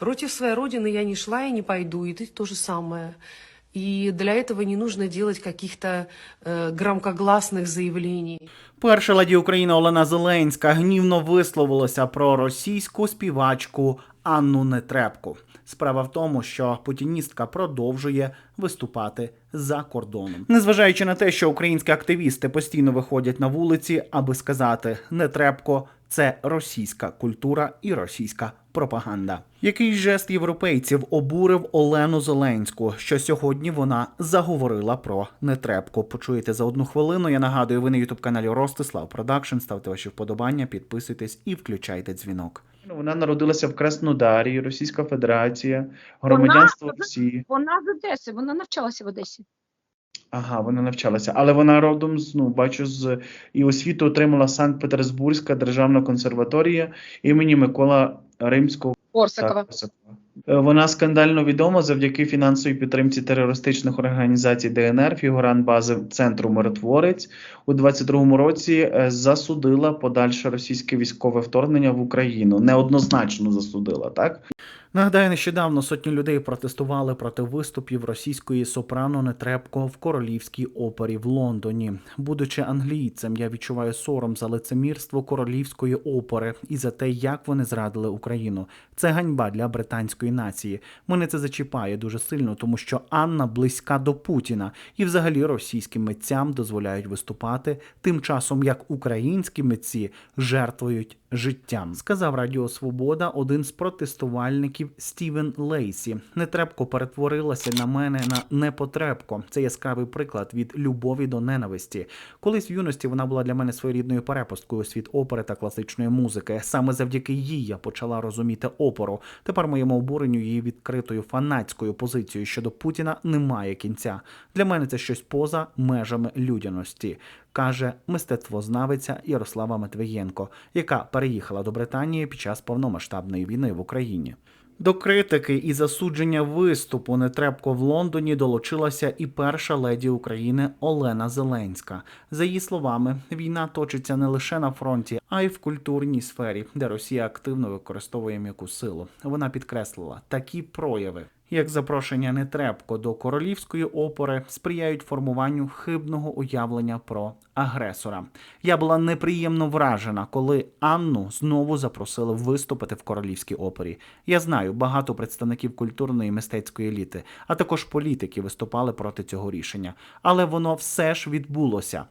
Против своей родины я не шла и не пойду, и ты то же самое. И для этого не нужно делать каких-то э, громкогласных заявлений. Перша леді України Олена Зеленська гнівно висловилася про російську співачку Анну Нетребку. Справа в тому, що путіністка продовжує виступати за кордоном, незважаючи на те, що українські активісти постійно виходять на вулиці, аби сказати Нетребко це російська культура і російська пропаганда. Який жест європейців обурив Олену Зеленську, що сьогодні вона заговорила про нетрепко. Почуєте за одну хвилину. Я нагадую, ви на ютуб каналі Ростислав Продакшн. Ставте ваші вподобання, підписуйтесь і включайте дзвінок. Вона народилася в Краснодарі, Російська Федерація, громадянство Вона- Росії. Вона з Одеси, вона навчалася в Одесі. Ага, вона навчалася. Але вона родом з, ну, бачу, з і освіту отримала Санкт-Петербурзька державна консерваторія імені Микола Римського. Корсакова. Е, Вона скандально відома завдяки фінансовій підтримці терористичних організацій ДНР, фігурант бази центру Миротворець у 22-му році е, засудила подальше російське військове вторгнення в Україну. Неоднозначно засудила, так? Нагадаю, нещодавно сотні людей протестували проти виступів російської сопрано Нетребко в королівській опері в Лондоні. Будучи англійцем, я відчуваю сором за лицемірство королівської опери і за те, як вони зрадили Україну. Це ганьба для британської нації. Мене це зачіпає дуже сильно, тому що Анна близька до Путіна, і взагалі російським митцям дозволяють виступати, тим часом як українські митці жертвують життям. Сказав Радіо Свобода один з протестувальників Стівен Лейсі. Нетребко перетворилася на мене на непотребко. Це яскравий приклад від любові до ненависті. Колись в юності вона була для мене своєрідною перепусткою світ опери та класичної музики. Саме завдяки їй я почала розуміти опору. Тепер моєму обуренню її відкритою фанатською позицією щодо Путіна немає кінця. Для мене це щось поза межами людяності. Каже мистецтвознавиця Ярослава Матвієнко, яка переїхала до Британії під час повномасштабної війни в Україні. До критики і засудження виступу Нетребко в Лондоні долучилася і перша леді України Олена Зеленська. За її словами, війна точиться не лише на фронті, а й в культурній сфері, де Росія активно використовує м'яку силу. Вона підкреслила такі прояви. Як запрошення Нетребко до королівської опери сприяють формуванню хибного уявлення про агресора. Я була неприємно вражена, коли Анну знову запросили виступити в королівській опері. Я знаю, багато представників культурної і мистецької еліти, а також політики виступали проти цього рішення. Але воно все ж відбулося.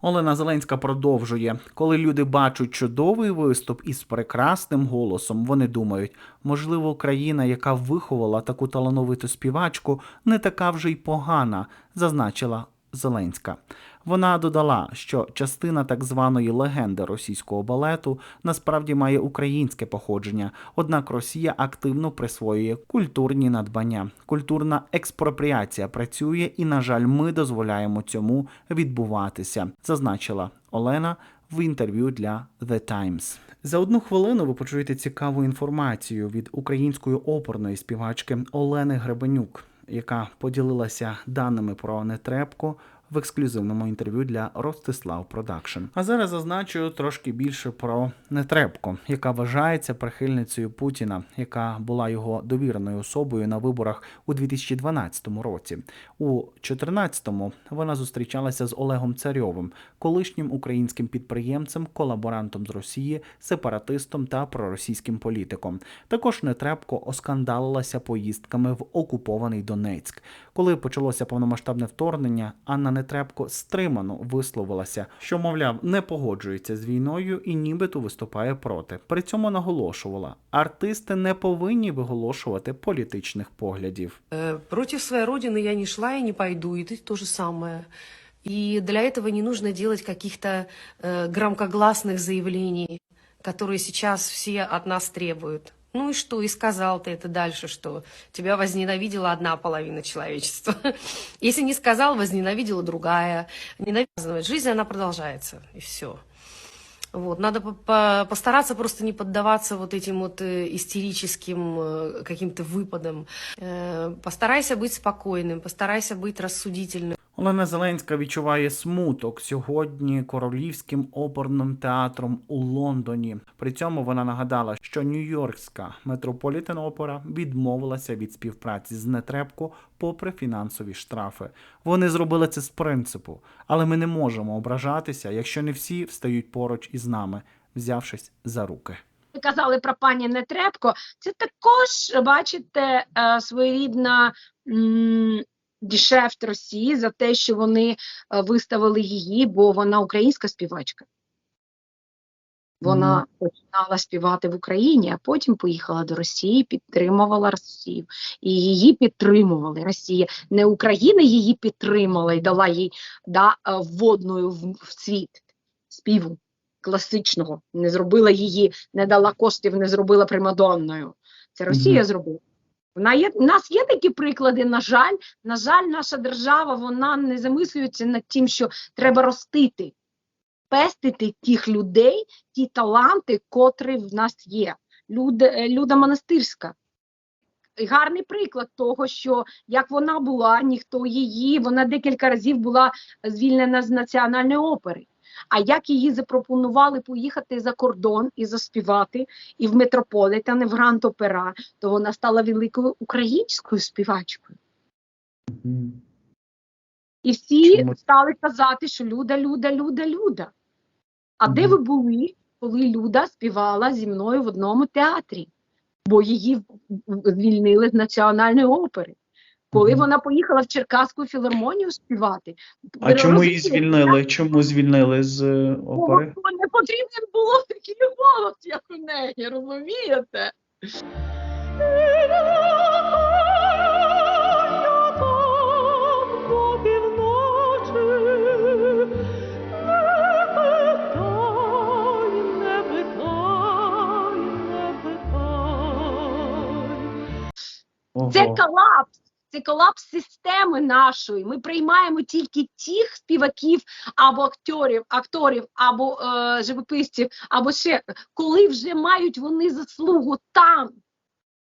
Олена Зеленська продовжує, коли люди бачать чудовий виступ із прекрасним голосом, вони думають, можливо, країна, яка виховала таку талановиту співачку, не така вже й погана, зазначила Зеленська. Вона додала, що частина так званої легенди російського балету насправді має українське походження, однак Росія активно присвоює культурні надбання. Культурна експропріація працює, і, на жаль, ми дозволяємо цьому відбуватися, зазначила Олена в інтерв'ю для The Times. За одну хвилину ви почуєте цікаву інформацію від української оперної співачки Олени Гребенюк, яка поділилася даними про Нетребко в ексклюзивному інтерв'ю для Ростислав Продакшн. А зараз зазначу трошки більше про Нетребко, яка вважається прихильницею Путіна, яка була його довіреною особою на виборах у 2012 році. У 2014-му вона зустрічалася з Олегом Царьовим, колишнім українським підприємцем, колаборантом з Росії, сепаратистом та проросійським політиком. Також Нетребко оскандалилася поїздками в окупований Донецьк. Коли почалося повномасштабне вторгнення, Анна Нетребко стримано висловилася, що, мовляв, не погоджується з війною і нібито виступає проти. При цьому наголошувала, артисти не повинні виголошувати політичних поглядів. Э, против своей родины я не шла и не пойду, и ты то же самое. И для этого не нужно делать каких-то э, громкогласных заявлений, которые сейчас все от нас требуют. Ну и что? И сказал ты это дальше, что тебя возненавидела одна половина человечества. Если не сказал, возненавидела другая. Ненавидела. Жизнь, она продолжается, и все. Вот. Надо по- по- постараться просто не поддаваться вот этим вот э, истерическим э, каким-то выпадам. Э, Постарайся быть спокойным, постарайся быть рассудительным. Олена Зеленська відчуває смуток сьогодні королівським оперним театром у Лондоні. При цьому вона нагадала, що Нью-Йоркська Метрополітен Опера відмовилася від співпраці з Нетребко попри фінансові штрафи. Вони зробили це з принципу, але ми не можемо ображатися, якщо не всі встають поруч із нами, взявшись за руки. Казали про пані Нетребко. Це також, бачите, е, своєрідна дешефт Росії за те, що вони е, виставили її, бо вона українська співачка. Вона починала співати в Україні, а потім поїхала до Росії, підтримувала Росію. І її підтримували. Росія не Україна її підтримала і дала їй да, е, вводною в, в світ співу класичного, не зробила її, не дала коштів, не зробила примадонною. Це Росія Мгм. зробила. Вона є, у нас є такі приклади, на жаль, на жаль, наша держава вона не замислюється над тим, що треба ростити, пестити тих людей, ті таланти, котрі в нас є. Люда, е, Люда Монастирська. Гарний приклад того, що як вона була, ніхто її, вона декілька разів була звільнена з національної опери. А як її запропонували поїхати за кордон і заспівати, і в Метрополітен, і в Гранд Опера, то вона стала великою українською співачкою. І всі Чому? стали казати, що Люда, Люда, Люда, Люда. А де ви були, коли Люда співала зі мною в одному театрі? Бо її звільнили з національної опери. Коли вона поїхала в Черкаську філармонію співати, А чому її звільнили? Чому звільнили з е, опери? Бо не потрібен було такий голос, як у неї, розумієте? Це колапс. Це колапс системи нашої. Ми приймаємо тільки тих співаків або акторів, акторів, або е, живописців, або ще коли вже мають вони заслугу там,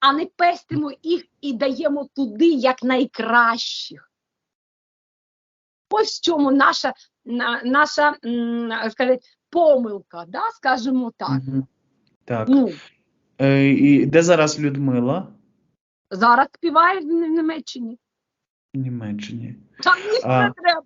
а не пестимо їх і даємо туди як найкращих. Ось в чому наша, наша сказати, помилка, да, скажімо так. Мгм. Так. Ну, Е, і де зараз Людмила? Зараз співає в Німеччині. В Німеччині. Замість А. не треба.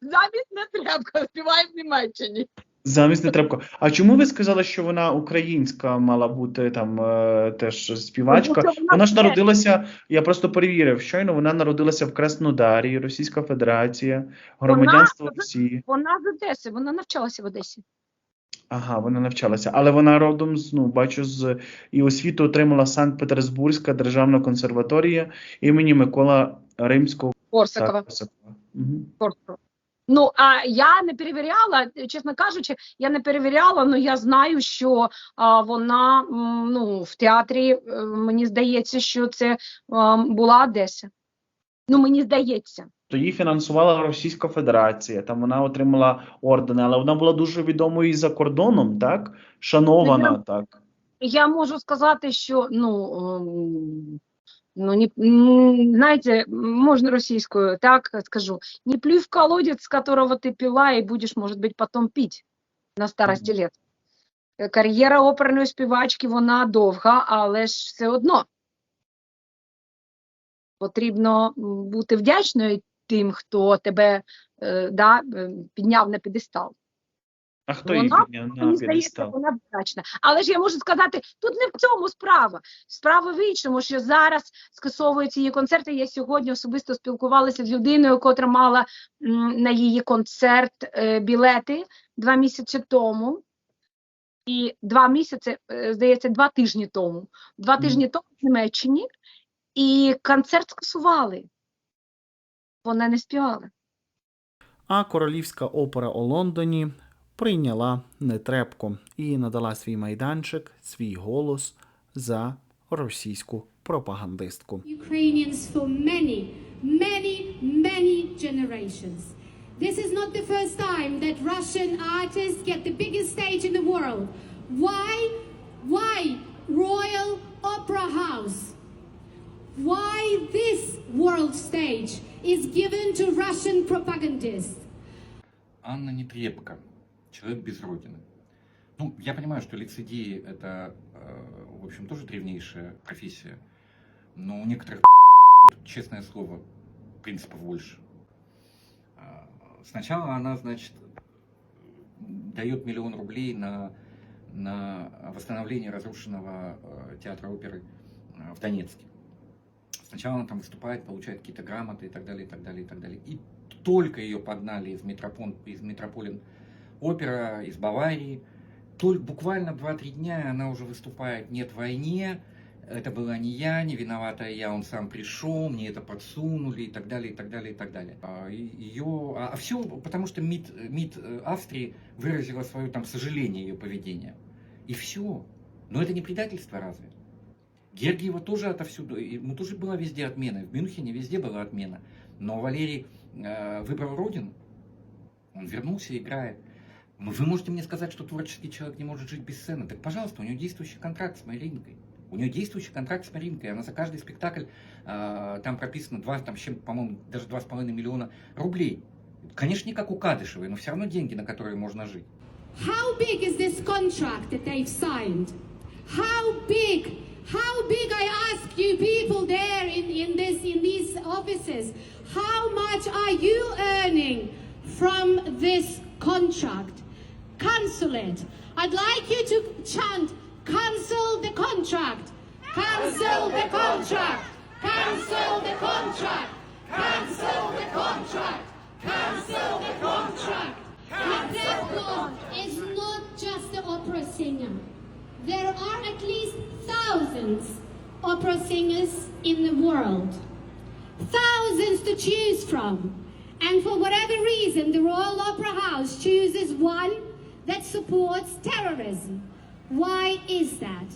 Замість не треба. Співає в Німеччині. Замість Нетребко. А чому ви сказали, що вона українська мала бути там е, теж співачка? Вона Вона ж народилася, я просто перевірив, щойно вона народилася в Краснодарі, Російська Федерація, громадянство Вона- Росії. Вона з Одеси, вона навчалася в Одесі. Ага, вона навчалася. Але вона родом з, ну, бачу, з і освіту отримала Санкт-Петербурзька державна консерваторія імені Микола Римського Корсакова. Корсакова. Ну, а я не перевіряла, чесно кажучи, я не перевіряла, але я знаю, що а, вона м, ну, в театрі, е, мені здається, що це а, була Одеса. Ну, мені здається. То її фінансувала Російська Федерація, там вона отримала ордени, але вона була дуже відомою і за кордоном, так? Шанована, Ну, так. Я можу сказати, що ну, ем, ну не, знаете, можно російською, так скажу, не плюй в колодец, с которого ты пила, и будешь, может быть, потом пить на старості лет. Е, Кар'єра оперної співачки, вона довга, але ж все одно потрібно бути вдячною тим, хто тебе е, да, е, підняв на підестал. А хто її підняв Мені на здається, вона вдячна. Але ж я можу сказати, тут не в цьому справа. Справа в іншому, що зараз скасовуються її концерти. Я сьогодні особисто спілкувалася з людиною, котра мала м, на її концерт е, білети два місяці тому. І два місяці, е, здається, два тижні тому. Два тижні тому в Німеччині, і концерт скасували. Вона не співала. А королівська опера у Лондоні прийняла Нетребко і надала свій майданчик, свій голос за російську пропагандистку. Ukrainians for many, many, many generations. This is not the first time that Russian artists get the biggest stage in the world. Why stage? is given to Russian propagandists. Анна Нетребко, человек без родины. Ну, я понимаю, что лицедеи это, э, в общем, тоже древнейшая профессия, но у некоторых, честное слово, принципов больше. А, Сначала она, значит, дает миллион рублей на, на восстановление разрушенного э, театра оперы э, в Донецке. Сначала она там выступает, получает какие-то грамоты и так далее, и так далее, и так далее. И только ее подгнали из, метропон, из Метрополин опера, из Баварии. Только буквально 2-3 дня она уже выступает «Нет войне», это была не я, не виновата я, он сам пришел, мне это подсунули и так далее, и так далее, и так далее. А, и- ее, а, все потому, что МИД, МИД э, Австрии выразила свое там сожаление ее поведения. И все. Но это не предательство разве? Гергиева тоже отовсюду, ему тоже была везде отмена. В Мюнхене везде была отмена. Но Валерий э, выбрал родину, он вернулся и играет. Ну, Вы можете мне сказать, что творческий человек не может жить без сцены. Так, пожалуйста, у него действующий контракт с Маринкой. У нее действующий контракт с Маринкой. Она за каждый спектакль, э, там прописано 2, там, чем, по-моему, даже 2,5 миллиона рублей. Конечно, не как у Кадышевой, но все равно деньги, на которые можно жить. How big is this contract that they've signed? How offices. How much are you earning from this contract? Cancel it. I'd like you to chant, cancel the contract. Cancel the contract. Cancel the contract. Cancel the contract. Cancel the contract. Netrepko is not just an opera singer. There are at least thousands opera singers in the world. Thousands to choose from. And for whatever reason, the Royal Opera House chooses one that supports terrorism. Why is that?